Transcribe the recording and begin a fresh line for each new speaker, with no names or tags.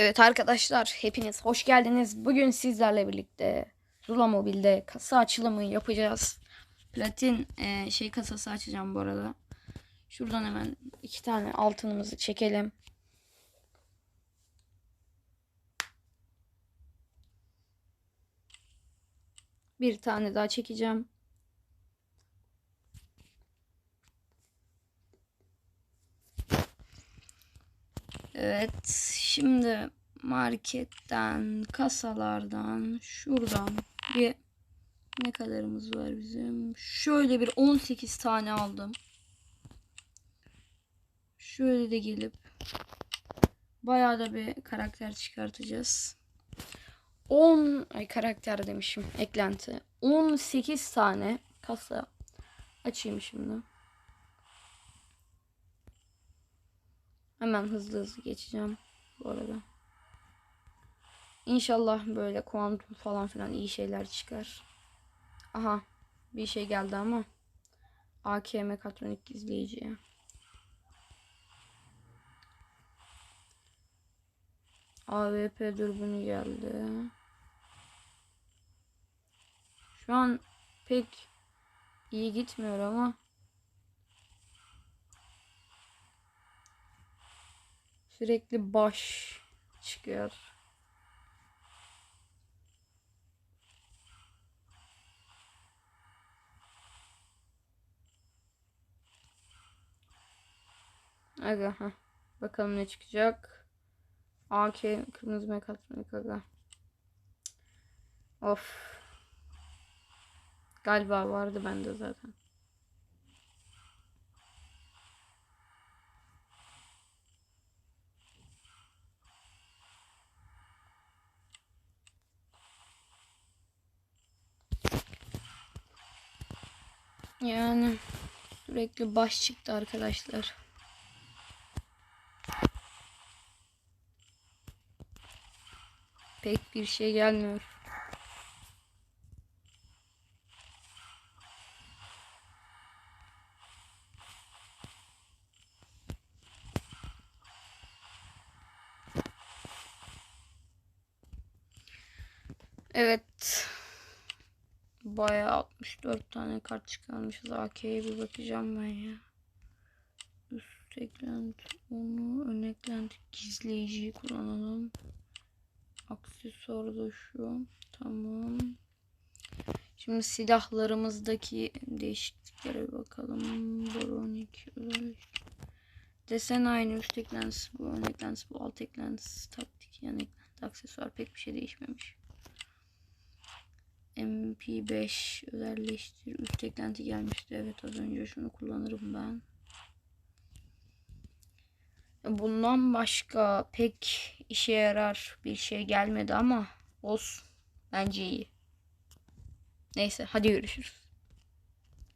Evet arkadaşlar hepiniz hoş geldiniz. Bugün sizlerle birlikte Zula Mobil'de kasa açılımı yapacağız. Platin e, şey kasası açacağım bu arada. Şuradan hemen iki tane altınımızı çekelim. Bir tane daha çekeceğim. Evet, şimdi marketten, kasalardan, şuradan bir ne kadarımız var bizim? Şöyle bir 18 tane aldım. Şöyle de gelip bayağı da bir karakter çıkartacağız. 10 ay karakter demişim eklenti. 18 tane kasa açayım şimdi. Hemen hızlı hızlı geçeceğim bu arada. İnşallah böyle kuantum falan filan iyi şeyler çıkar. Aha bir şey geldi ama. AK mekatronik gizleyiciye. AWP dürbünü geldi. Şu an pek iyi gitmiyor ama sürekli baş çıkıyor. Aga ha. Bakalım ne çıkacak. AK kırmızı mekatronik aga. Of. Galiba vardı bende zaten. Yani sürekli baş çıktı arkadaşlar. Pek bir şey gelmiyor. Evet. Bayağı 64 tane kart çıkarmışız. AK'ye bir bakacağım ben ya. Üst eklenti onu ön eklenti gizleyiciyi kullanalım. Aksesuar da şu. Tamam. Şimdi silahlarımızdaki değişikliklere bir bakalım. Baronik özellik. Desen aynı üst eklentisi bu. Ön eklentisi bu. Alt eklentisi taktik. Yan eklenti aksesuar pek bir şey değişmemiş. MP5 özelleştir. Üst gelmişti. Evet az önce şunu kullanırım ben. Bundan başka pek işe yarar bir şey gelmedi ama olsun. Bence iyi. Neyse hadi görüşürüz.